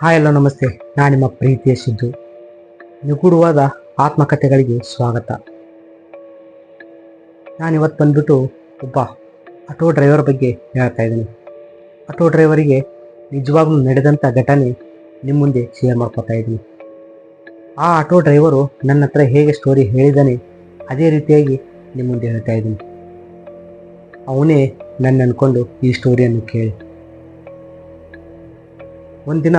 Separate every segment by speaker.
Speaker 1: Hi ಎಲ್ಲೋ ನಮಸ್ತೆ. ನಾನು ನಿಮ್ಮ ಪ್ರೀತಿಯ ಸಿದ್ದು. ನಿಗೂಢವಾದ ಆತ್ಮಕಥೆಗಳಿಗೆ ಸ್ವಾಗತ. ನಾನಿವತ್ತು ಬಂದ್ಬಿಟ್ಟು ಒಬ್ಬ ಆಟೋ ಡ್ರೈವರ್ ಬಗ್ಗೆ ಹೇಳ್ತಾ ಇದ್ದೀನಿ. ಆಟೋ ಡ್ರೈವರಿಗೆ ನಿಜವಾಗ್ಲೂ ನಡೆದಂಥ ಘಟನೆ ನಿಮ್ಮ ಮುಂದೆ ಶೇರ್ ಮಾಡ್ಕೋತಾ ಇದ್ದೀನಿ. ಆ ಆಟೋ ಡ್ರೈವರು ನನ್ನ ಹತ್ರ ಹೇಗೆ ಸ್ಟೋರಿ ಹೇಳಿದ್ದಾನೆ ಅದೇ ರೀತಿಯಾಗಿ ನಿಮ್ಮ ಮುಂದೆ ಹೇಳ್ತಾ ಇದ್ದೀನಿ. ಅವನೇ ನನ್ನ ಅನ್ಕೊಂಡು ಈ ಸ್ಟೋರಿಯನ್ನು ಕೇಳಿ. ಒಂದಿನ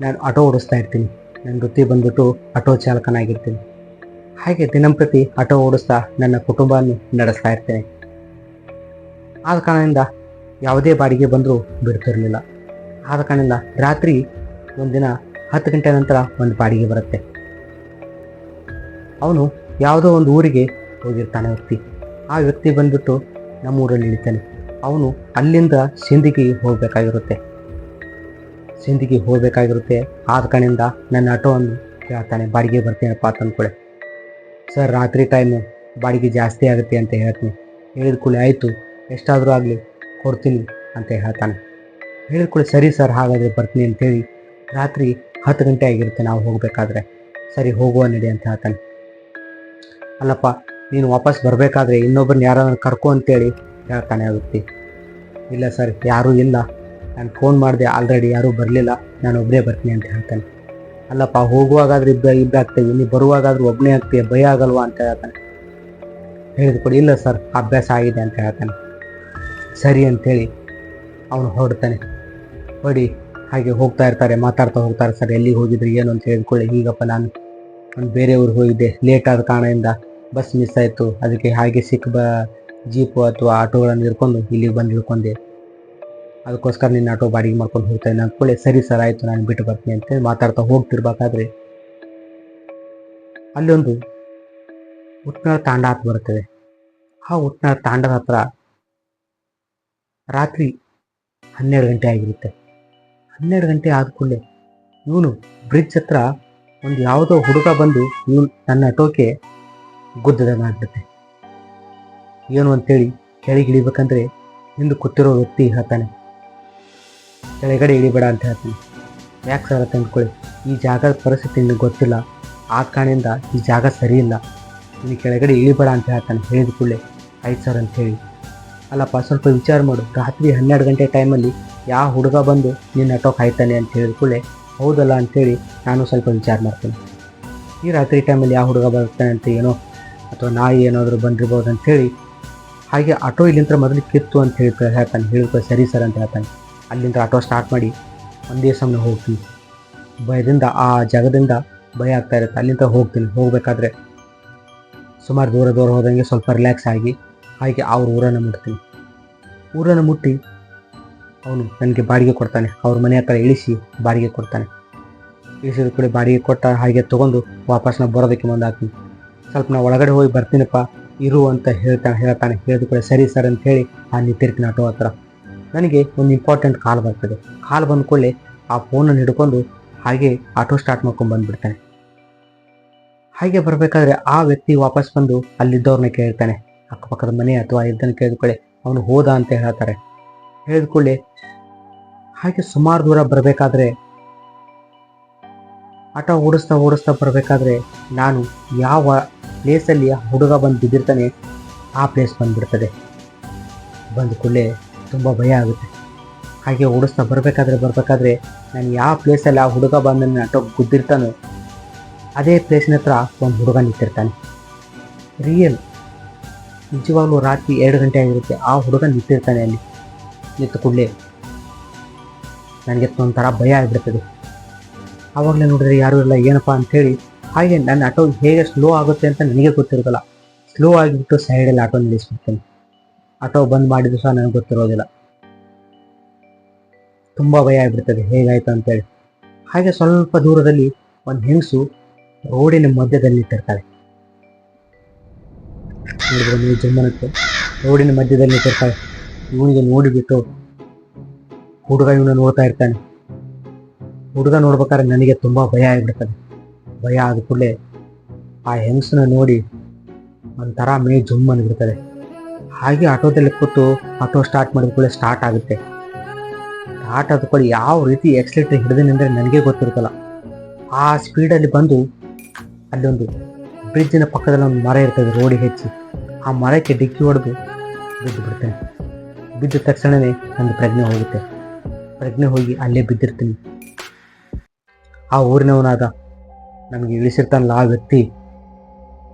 Speaker 1: ನಾನು ಆಟೋ ಓಡಿಸ್ತಾ ಇರ್ತೀನಿ. ನನ್ನ ವೃತ್ತಿ ಬಂದ್ಬಿಟ್ಟು ಆಟೋ ಚಾಲಕನಾಗಿರ್ತೀನಿ. ಹಾಗೆ ದಿನಂಪ್ರತಿ ಆಟೋ ಓಡಿಸ್ತಾ ನನ್ನ ಕುಟುಂಬವನ್ನು ನಡೆಸ್ತಾ ಇರ್ತೇನೆ. ಆದ ಕಾರಣದಿಂದ ಯಾವುದೇ ಬಾಡಿಗೆ ಬಂದರೂ ಬಿಡ್ತಿರಲಿಲ್ಲ. ಆದ ಕಾರಣದಿಂದ ರಾತ್ರಿ ಒಂದಿನ ಹತ್ತು ಗಂಟೆ ನಂತರ ಒಂದು ಬಾಡಿಗೆ ಬರುತ್ತೆ. ಅವನು ಯಾವುದೋ ಒಂದು ಊರಿಗೆ ಹೋಗಿರ್ತಾನೆ ವ್ಯಕ್ತಿ. ಆ ವ್ಯಕ್ತಿ ಬಂದ್ಬಿಟ್ಟು ನಮ್ಮ ಊರಲ್ಲಿ ಇಳಿತಾನೆ. ಅವನು ಅಲ್ಲಿಂದ ಸಿಂದಿಗೆ ಹೋಗಬೇಕಾಗಿರುತ್ತೆ. ಸಿಂದಗಿ ಹೋಗಬೇಕಾಗಿರುತ್ತೆ. ಆದ ಕಡೆಯಿಂದ ನನ್ನ ಆಟೋವನ್ನು ಕೇಳ್ತಾನೆ ಬಾಡಿಗೆ ಬರ್ತೀನಪ್ಪ ಅಂತ ಅಂದ್ಕೊಳ್ಳೆ ಸರ್, ರಾತ್ರಿ ಟೈಮು ಬಾಡಿಗೆ ಜಾಸ್ತಿ ಆಗುತ್ತೆ ಅಂತ ಹೇಳ್ತೀನಿ. ಹೇಳಿದ ಕೂಡಲೇ ಆಯಿತು. ಎಷ್ಟಾದರೂ ಆಗಲಿ ಕೊಡ್ತೀನಿ ಅಂತ ಹೇಳ್ತಾನೆ. ಹೇಳಿದ ಕೂಡಲೇ, ಸರಿ ಸರ್, ಹಾಗಾದರೆ ಬರ್ತೀನಿ ಅಂತೇಳಿ. ರಾತ್ರಿ ಹತ್ತು ಗಂಟೆ ಆಗಿರುತ್ತೆ ನಾವು ಹೋಗಬೇಕಾದ್ರೆ. ಸರಿ, ಹೋಗುವ, ನಡಿ ಅಂತ ಹೇಳ್ತಾನೆ. ಅಲ್ಲಪ್ಪ, ನೀನು ವಾಪಸ್ ಬರಬೇಕಾದ್ರೆ ಇನ್ನೊಬ್ಬರನ್ನ ಯಾರಾದ್ರೂ ಕರ್ಕೊ ಅಂತೇಳಿ, ಹೇಳ್ತಾನೆ ಆ ವ್ಯಕ್ತಿ. ಇಲ್ಲ ಸರ್, ಯಾರೂ ಇಲ್ಲ. ನಾನು ಫೋನ್ ಮಾಡಿದೆ ಆಲ್ರೆಡಿ ಯಾರೂ ಬರಲಿಲ್ಲ, ನಾನು ಒಬ್ಬನೇ ಬರ್ತೀನಿ ಅಂತ ಹೇಳ್ತಾನೆ. ಅಲ್ಲಪ್ಪ, ಹೋಗುವಾಗಾದ್ರೂ ಇಬ್ಬ ಇಬ್ಬ ನೀವು ಬರುವಾಗಾದರೂ ಒಬ್ಬನೇ ಆಗ್ತೀಯ, ಭಯ ಆಗಲ್ವಾ? ಅಂತ ಹೇಳ್ತಾನೆ. ಹೇಳಿದ ಕೊಡಿ ಇಲ್ಲ ಸರ್, ಅಭ್ಯಾಸ ಆಗಿದೆ, ಅಂತ ಹೇಳ್ತಾನೆ. ಸರಿ ಅಂತೇಳಿ ಅವನು ಹೊರಡ್ತಾನೆ. ಹೊಡಿ ಹಾಗೆ ಹೋಗ್ತಾ ಇರ್ತಾರೆ, ಮಾತಾಡ್ತಾ ಹೋಗ್ತಾರೆ, ಸರ್, ಎಲ್ಲಿಗೆ ಹೋಗಿದ್ರು, ಏನು? ಅಂತ ಹೇಳ್ಕೊಳ್ಳಿ ಈಗಪ್ಪ ನಾನು ಒಂದು ಬೇರೆ ಊರಿಗೆ ಹೋಗಿದ್ದೆ ಲೇಟ್ ಆದ ಕಾರಣದಿಂದ ಬಸ್ ಮಿಸ್ ಆಯಿತು, ಅದಕ್ಕೆ ಹಾಗೆ ಸಿಕ್ಕ ಬ ಜೀಪು ಅಥವಾ ಆಟೋಗಳನ್ನು ಹಿಡ್ಕೊಂಡು ಇಲ್ಲಿಗೆ ಬಂದು ಹಿಡ್ಕೊಂಡೆ. ಅದಕ್ಕೋಸ್ಕರ ನಿನ್ನ ಆಟೋ ಬಾಡಿಗೆ ಮಾಡ್ಕೊಂಡು ಹೋಗ್ತಾ ಇದ್ದೀನಿ ಅಂದ್ಕೊಳ್ಳಿ ಸರಿ ಸರ್, ಆಯಿತು, ನಾನು ಬಿಟ್ಟು ಬರ್ತೀನಿ ಅಂತ ಮಾತಾಡ್ತಾ ಹೋಗ್ತಿರ್ಬೇಕಾದ್ರೆ ಅಲ್ಲೊಂದು ಉಟ್ನಾಳ ತಾಂಡ ಹತ್ತು ಬರುತ್ತದೆ. ಆ ಉಟ್ನಾಳ ತಾಂಡದ ಹತ್ರ ರಾತ್ರಿ ಹನ್ನೆರಡು ಗಂಟೆ ಆಗಿರುತ್ತೆ. ಹನ್ನೆರಡು ಗಂಟೆ ಆದ್ಕೊಳ್ಳೆ ಇವನು ಬ್ರಿಡ್ಜ್ ಹತ್ರ ಒಂದು ಯಾವುದೋ ಹುಡುಗ ಬಂದು ಇವನು ನನ್ನ ಆಟೋಕ್ಕೆ ಗುದ್ದದಂಗಾಗ್ಬಿಡುತ್ತೆ ಏನು ಅಂತೇಳಿ ಕೆಳಗಿಳಿಬೇಕಂದ್ರೆ ಹಿಂದೆ ಕೂತಿರೋ ವ್ಯಕ್ತಿ ಹೇಳ್ತಾನೆ ಕೆಳಗಡೆ ಇಳಿಬೇಡ ಅಂತ ಹೇಳ್ತೀನಿ. ಯಾಕೆ ಸರ್ ತಂದ್ಕೊಳ್ಳಿ ಈ ಜಾಗದ ಪರಿಸ್ಥಿತಿ ನಿನಗೆ ಗೊತ್ತಿಲ್ಲ. ಆ ಕಾರಣದಿಂದ ಈ ಜಾಗ ಸರಿ ಇಲ್ಲ ನೀನು ಕೆಳಗಡೆ ಇಳಿಬೇಡ ಅಂತ ಹೇಳ್ತಾನೆ. ಹೇಳಿದ ಕೂಡಲೇ ಆಯ್ತು ಸರ್ ಅಂತ ಹೇಳಿ. ಅಲ್ಲಪ್ಪ, ಸ್ವಲ್ಪ ವಿಚಾರ ಮಾಡು. ರಾತ್ರಿ ಹನ್ನೆರಡು ಗಂಟೆ ಟೈಮಲ್ಲಿ ಯಾವ ಹುಡುಗ ಬಂದು ನಿನ್ನ ಅಟೋಕ್ ಕಾಯ್ತಾನೆ ಅಂತ ಹೇಳಿದ ಕೂಡಲೇ, ಹೌದಲ್ಲ ಅಂತೇಳಿ ನಾನು ಸ್ವಲ್ಪ ವಿಚಾರ ಮಾಡ್ತೀನಿ. ಈ ರಾತ್ರಿ ಟೈಮಲ್ಲಿ ಯಾವ ಹುಡುಗ ಬರ್ತಾನೆ ಅಂತ ಏನೋ ಅಥವಾ ನಾಯಿ ಏನಾದರೂ ಬಂದಿರ್ಬೋದು ಅಂತೇಳಿ ಹಾಗೆ ಆಟೋ ಇಲ್ಲಿಂದ ಮೊದಲು ಕಿತ್ತು ಅಂತ ಹೇಳಿ ಹೇಳ್ತಾನೆ. ಹೇಳಿದ್ರೆ ಸರಿ ಸರ್ ಅಂತ ಹೇಳ್ತಾನೆ. ಅಲ್ಲಿಂದ ಆಟೋ ಸ್ಟಾರ್ಟ್ ಮಾಡಿ ಒಂದೇ ಸಮಯ ಹೋಗ್ತೀನಿ. ಭಯದಿಂದ, ಆ ಜಾಗದಿಂದ ಭಯ ಆಗ್ತಾ ಇರುತ್ತೆ. ಅಲ್ಲಿಂದ ಹೋಗ್ತೀನಿ. ಹೋಗಬೇಕಾದ್ರೆ ಸುಮಾರು ದೂರ ದೂರ ಹೋದಂಗೆ ಸ್ವಲ್ಪ ರಿಲ್ಯಾಕ್ಸ್ ಆಗಿ, ಹಾಗೆ ಅವ್ರ ಊರನ್ನು ಮುಟ್ತೀನಿ. ಊರನ್ನು ಮುಟ್ಟಿ ಅವನು ನನಗೆ ಬಾಡಿಗೆ ಕೊಡ್ತಾನೆ. ಅವ್ರ ಮನೆ ಹತ್ರ ಇಳಿಸಿ ಬಾಡಿಗೆ ಕೊಡ್ತಾನೆ. ಇಳಿಸಿದ ಕೂಡ ಬಾಡಿಗೆ ಕೊಟ್ಟ ಹಾಗೆ ತೊಗೊಂಡು ವಾಪಸ್ ನಾವು ಬರೋದಕ್ಕೆ ಮುಂದೆ ಹಾಕ್ತೀನಿ. ಸ್ವಲ್ಪ ನಾ ಒಳಗಡೆ ಹೋಗಿ ಬರ್ತೀನಪ್ಪ, ಇರು ಅಂತ ಹೇಳ್ತಾನೆ ಹೇಳ್ತಾನೆ. ಹೇಳಿದ ಕೂಡ ಸರಿ ಸರ್ ಅಂತ ಹೇಳಿ ಆ ನಿಂತಿರ್ತೀನಿ ಆಟೋ ಹತ್ರ. ನನಗೆ ಒಂದು ಇಂಪಾರ್ಟೆಂಟ್ ಕಾಲ್ ಬರ್ತದೆ. ಕಾಲ್ ಬಂದ ಕೂಡಲೇ ಆ ಫೋನನ್ನು ಹಿಡ್ಕೊಂಡು ಹಾಗೆ ಆಟೋ ಸ್ಟಾರ್ಟ್ ಮಾಡ್ಕೊಂಡು ಬಂದ್ಬಿಡ್ತಾನೆ. ಹಾಗೆ ಬರಬೇಕಾದ್ರೆ ಆ ವ್ಯಕ್ತಿ ವಾಪಸ್ ಬಂದು ಅಲ್ಲಿದ್ದವ್ರನ್ನ ಕೇಳ್ತಾನೆ. ಅಕ್ಕಪಕ್ಕದ ಮನೆ ಅಥವಾ ಇದ್ದನ್ನು ಕೇಳಿದ್ಕೊಳ್ಳೆ ಅವನು ಹೋದ ಅಂತ ಹೇಳ್ತಾರೆ. ಹೇಳಿದ್ಕೊಳ್ಳೆ ಹಾಗೆ ಸುಮಾರು ದೂರ ಬರಬೇಕಾದ್ರೆ ಆಟ ಓಡಿಸ್ತಾ ಓಡಿಸ್ತಾ ಬರಬೇಕಾದ್ರೆ ನಾನು ಯಾವ ಪ್ಲೇಸಲ್ಲಿ ಹುಡುಗ ಬಂದು ಬಿದ್ದಿರ್ತಾನೆ ಆ ಪ್ಲೇಸ್ ಬಂದ್ಬಿಡ್ತದೆ. ಬಂದ ಕೂಡಲೇ ತುಂಬ ಭಯ ಆಗುತ್ತೆ. ಹಾಗೆ ಓಡಿಸ್ತಾ ಬರಬೇಕಾದ್ರೆ ಬರಬೇಕಾದ್ರೆ ನಾನು ಯಾವ ಪ್ಲೇಸಲ್ಲಿ ಆ ಹುಡುಗ ಬಂದು ಆಟೋ ಗುದ್ದಿರ್ತಾನೋ. ಅದೇ ಪ್ಲೇಸ್ನ ಹತ್ರ ಒಂದು ಹುಡುಗ ನಿಂತಿರ್ತಾನೆ. ರಿಯಲ್ ನಿಜವಾಗ್ಲೂ ರಾತ್ರಿ ಎರಡು ಗಂಟೆ ಆಗಿರುತ್ತೆ. ಆ ಹುಡುಗ ನಿಂತಿರ್ತಾನೆ ಅಲ್ಲಿ. ನಿಂತು ಕೂಡಲೇ. ನನಗೆ ಒಂಥರ ಭಯ ಆಗಿಬಿಡ್ತದೆ. ಆವಾಗಲೇ ನೋಡಿದ್ರೆ ಯಾರೂ ಇಲ್ಲ, ಏನಪ್ಪ ಅಂಥೇಳಿ ಹಾಗೆ ನನ್ನ ಆಟೋ ಹೇಗೆ ಸ್ಲೋ ಆಗುತ್ತೆ ಅಂತ ನನಗೆ ಗೊತ್ತಿರೋದಿಲ್ಲ. ಸ್ಲೋ ಆಗಿಬಿಟ್ಟು ಸೈಡಲ್ಲಿ ಆಟೋ ನಿಲ್ಲಿಸ್ಬಿಡ್ತೇನೆ. ಆಟೋ ಬಂದ್ ಮಾಡಿದ್ರು ಸಹ ನನಗೆ ಗೊತ್ತಿರೋದಿಲ್ಲ. ತುಂಬ ಭಯ ಆಗಿಬಿಡ್ತದೆ, ಹೇಗಾಯ್ತು ಅಂತೇಳಿ. ಹಾಗೆ ಸ್ವಲ್ಪ ದೂರದಲ್ಲಿ ಒಂದು ಹೆಂಗಸು ರೋಡಿನ ಮಧ್ಯದಲ್ಲಿ ನಿಂತಿರ್ತಾಳೆ ನೋಡಿದ್ರೆ ನೀವು ಜಮ್ಮನಕ್ಕೆ ರೋಡಿನ ಮಧ್ಯದಲ್ಲಿ ನಿಂತಿರ್ತಾಳೆ ಇವನಿಗೆ ನೋಡಿಬಿಟ್ಟು ಹುಡುಗ ಇವನ ನೋಡ್ತಾ ಇರ್ತಾನೆ. ಹುಡುಗ ನೋಡ್ಬೇಕಾದ್ರೆ ನನಗೆ ತುಂಬಾ ಭಯ ಆಗಿಬಿಡ್ತದೆ. ಭಯ ಆದ ಕೂಡಲೇ ಆ ಹೆಂಗಸನ್ನ ನೋಡಿ ಒಂಥರ ಮೇ ಜುಮ್ ಅಂದ್ಬಿಡ್ತದೆ ಹಾಗೆ ಆಟೋದಲ್ಲಿ ಕೂತು ಆಟೋ ಸ್ಟಾರ್ಟ್ ಮಾಡಿದ ಕೂಡ ಸ್ಟಾರ್ಟ್ ಆಗುತ್ತೆ. ಸ್ಟಾರ್ಟ್ ಆದ ಕೂಡ ಯಾವ ರೀತಿ ಎಕ್ಸ್ಲೇಟರ್ ಹಿಡಿದಿನಂದ್ರೆ ನನಗೆ ಗೊತ್ತಿರುತ್ತಲ್ಲ. ಆ ಸ್ಪೀಡಲ್ಲಿ ಬಂದು ಅಲ್ಲೊಂದು ಬ್ರಿಡ್ಜಿನ ಪಕ್ಕದಲ್ಲಿ ಒಂದು ಮರ ಇರ್ತದೆ ರೋಡಿಗೆ ಹೆಚ್ಚಿ. ಆ ಮರಕ್ಕೆ ಡಿಕ್ಕಿ ಹೊಡೆದು ಬಿದ್ದು ಬಿಡ್ತೇನೆ. ಬಿದ್ದ ತಕ್ಷಣವೇ ನನ್ನ ಪ್ರಜ್ಞೆ ಹೋಗುತ್ತೆ. ಪ್ರಜ್ಞೆ ಹೋಗಿ ಅಲ್ಲೇ ಬಿದ್ದಿರ್ತೀನಿ. ಆ ಊರಿನವನಾದ ನಮಗೆ ಇಳಿಸಿರ್ತಾನಲ್ಲ ಆ ವ್ಯಕ್ತಿ,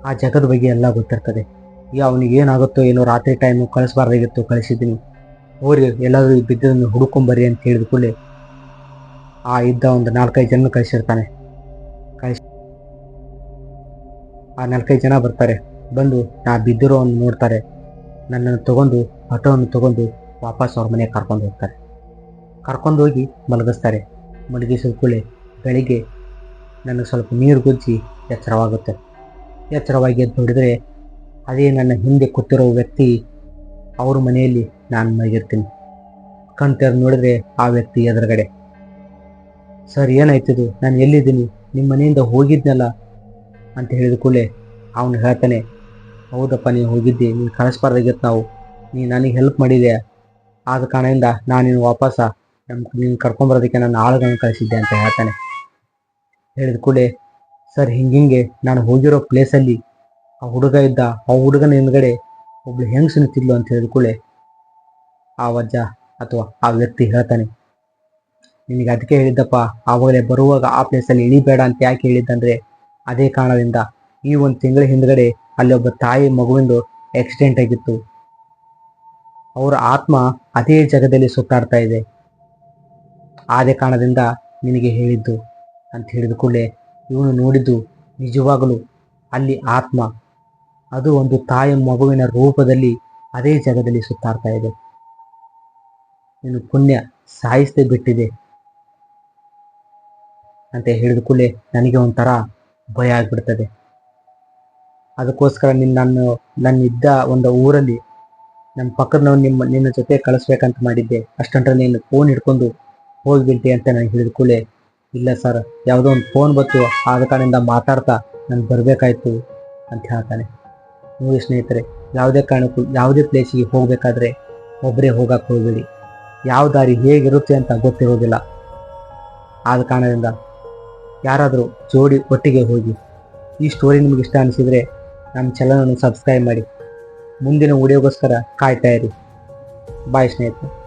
Speaker 1: ಆ ಜಗದ ಬಗ್ಗೆ ಎಲ್ಲ ಗೊತ್ತಿರ್ತದೆ. ಈಗ ಅವನಿಗೆ ಏನಾಗುತ್ತೋ ಏನೋ ರಾತ್ರಿ ಟೈಮು ಕಳಿಸ್ಬಾರ್ದಾಗಿತ್ತು, ಕಳಿಸಿದ್ದೀನಿ. ಹೋರಿ ಎಲ್ಲಾದರೂ ಬಿದ್ದದನ್ನು ಹುಡುಕೊಂಬರಿ ಅಂತ ಹೇಳಿದ ಕೂಡಲೇ ಆ ಇದ್ದ ಒಂದು ನಾಲ್ಕೈದು ಜನ ಕಳಿಸಿರ್ತಾನೆ. ಕಳಿಸಿ ಆ ನಾಲ್ಕೈದು ಜನ ಬರ್ತಾರೆ. ಬಂದು ನಾ ಬಿದ್ದಿರೋವನ್ನು ನೋಡ್ತಾರೆ. ನನ್ನನ್ನು ತಗೊಂಡು, ಆಟೋವನ್ನು ತಗೊಂಡು ವಾಪಸ್ ಅವ್ರ ಮನೆಗೆ ಕರ್ಕೊಂಡು ಹೋಗ್ತಾರೆ. ಕರ್ಕೊಂಡು ಹೋಗಿ ಮಲಗಿಸ್ತಾರೆ. ಮಲಗಿಸಿದ ಕೂಡಲೇ ಬೆಳಿಗ್ಗೆ ನನಗೆ ಸ್ವಲ್ಪ ನೀರು ಗುಜ್ಜಿ ಎಚ್ಚರವಾಗುತ್ತೆ. ಎಚ್ಚರವಾಗಿ ಎದ್ದು ನೋಡಿದರೆ ಅದೇ ನನ್ನ ಹಿಂದೆ ಕೂತಿರೋ ವ್ಯಕ್ತಿ ಅವ್ರ ಮನೆಯಲ್ಲಿ ನಾನು ಮಲಗಿರ್ತೀನಿ. ಕಣ್ ತೆರೆದು ನೋಡಿದ್ರೆ ಆ ವ್ಯಕ್ತಿ ಎದುರುಗಡೆ. ಸರ್ ಏನಾಯ್ತಿದು ನಾನು ಎಲ್ಲಿದ್ದೀನಿ? ನಿಮ್ಮ ಮನೆಯಿಂದ ಹೋಗಿದ್ನಲ್ಲ? ಅಂತ ಹೇಳಿದ ಕೂಡಲೇ ಅವನು ಹೇಳ್ತಾನೆ, ಹೌದಪ್ಪ, ನೀನು ಹೋಗಿದ್ದೆ. ನೀನು ಕಳಿಸ್ಬಾರ್ದಾಗಿತ್ತು ನಾವು. ನೀ ನನಗೆ ಹೆಲ್ಪ್ ಮಾಡಿದೆ. ಆದ ಕಾರಣದಿಂದ ನಾನು ನೀನು ವಾಪಸ ನಮ್ಮ ನೀನು ಕರ್ಕೊಂಬರೋದಕ್ಕೆ ನಾನು ಆಳುಗಳನ್ನು ಕಳಿಸಿದ್ದೆ, ಅಂತ ಹೇಳ್ತಾನೆ. ಹೇಳಿದ ಕೂಡಲೇ, ಸರ್ ಹಿಂಗಿಂಗೆ ನಾನು ಹೋಗಿರೋ ಪ್ಲೇಸಲ್ಲಿ ಆ ಹುಡುಗ ಇದ್ದ, ಆ ಹುಡುಗನ ಹಿಂದ್ಗಡೆ ಒಬ್ಳು ಹೆಂಗಸು ನಿಂತಿದ್ಲು ಅಂತ ಹೇಳಿದ ಕೂಡಲೇ ಆ ವಜ್ಜ ಅಥವಾ ಆ ವ್ಯಕ್ತಿ ಹೇಳ್ತಾನೆ, ನಿನಗೆ ಅದಕ್ಕೆ ಹೇಳಿದ್ದಪ್ಪ, ಆವಾಗಲೇ ಬರುವಾಗ ಆ ಪ್ಲೇಸಲ್ಲಿ ಇಳಿಬೇಡ ಅಂತ ಯಾಕೆ ಹೇಳಿದ್ದಂದ್ರೆ ಅದೇ ಕಾರಣದಿಂದ ಈ ಒಂದು ತಿಂಗಳ ಹಿಂದ್ಗಡೆ ಅಲ್ಲಿ ಒಬ್ಬ ತಾಯಿ ಮಗುವಿಂದು ಆಕ್ಸಿಡೆಂಟ್ ಆಗಿತ್ತು. ಅವರ ಆತ್ಮ ಅದೇ ಜಗದಲ್ಲಿ ಸುತ್ತಾಡ್ತಾ ಇದೆ. ಆದೇ ಕಾರಣದಿಂದ ನಿನಗೆ ಹೇಳಿದ್ದು ಅಂತ ಹೇಳಿದ ಕೂಡಲೇ ಇವನು ನೋಡಿದ್ದು ನಿಜವಾಗಲೂ ಅಲ್ಲಿ ಆತ್ಮ ಅದು ಒಂದು ತಾಯಿ ಮಗುವಿನ ರೂಪದಲ್ಲಿ ಅದೇ ಜಗದಲ್ಲಿ ಸುತ್ತಾಡ್ತಾ ಇದೆ. ನೀನು ಪುಣ್ಯ ಸಾಯಿಸದೆ ಬಿಟ್ಟಿದೆ. ಅಂತ ಹೇಳಿದ ಕೂಡಲೇ ನನಗೆ ಒಂಥರ ಭಯ ಆಗಿಬಿಡ್ತದೆ. ಅದಕ್ಕೋಸ್ಕರ ನಿನ್ನ ನಾನು ನನ್ನಿದ್ದ ಒಂದು ಊರಲ್ಲಿ ನಮ್ಮ ಪಕ್ಕದ ನಿಮ್ಮ ನಿನ್ನ ಜೊತೆ ಕಳಿಸ್ಬೇಕಂತ ಮಾಡಿದ್ದೆ. ಅಷ್ಟಂಟ್ರೆ ನೀನು ಫೋನ್ ಹಿಡ್ಕೊಂಡು ಹೋಗ್ಬಿಟ್ಟೆ ಅಂತ ನಾನು ಹೇಳಿದ ಕೂಡಲೇ, ಇಲ್ಲ ಸರ್ ಯಾವುದೋ ಒಂದು ಫೋನ್ ಬಂತು, ಆದ ಕಾರಣದಿಂದ ಮಾತಾಡ್ತಾ ನಾನು ಬರಬೇಕಾಯ್ತು ಅಂತ ಹೇಳ್ತಾನೆ. ನೋಡಿ ಸ್ನೇಹಿತರೆ, ಯಾವುದೇ ಕಾರಣಕ್ಕೂ ಯಾವುದೇ ಪ್ಲೇಸಿಗೆ ಹೋಗಬೇಕಾದ್ರೆ ಒಬ್ಬರೇ ಹೋಗಕ್ಕೆ ಹೋಗಬೇಡಿ. ಯಾವ ದಾರಿ ಹೇಗಿರುತ್ತೆ ಅಂತ ಗೊತ್ತಿರೋದಿಲ್ಲ ಆದ ಕಾರಣದಿಂದ ಯಾರಾದರೂ ಜೋಡಿ ಒಟ್ಟಿಗೆ ಹೋಗಿ ಈ ಸ್ಟೋರಿ ನಿಮಗೆ ಇಷ್ಟ ಅನಿಸಿದರೆ ನಮ್ಮ ಚಾನಲನ್ನು ಸಬ್ಸ್ಕ್ರೈಬ್ ಮಾಡಿ. ಮುಂದಿನ ವಿಡಿಯೋಗೋಸ್ಕರ ಕಾಯ್ತಾ ಇರಿ. ಬಾಯ್ ಸ್ನೇಹಿತರೆ.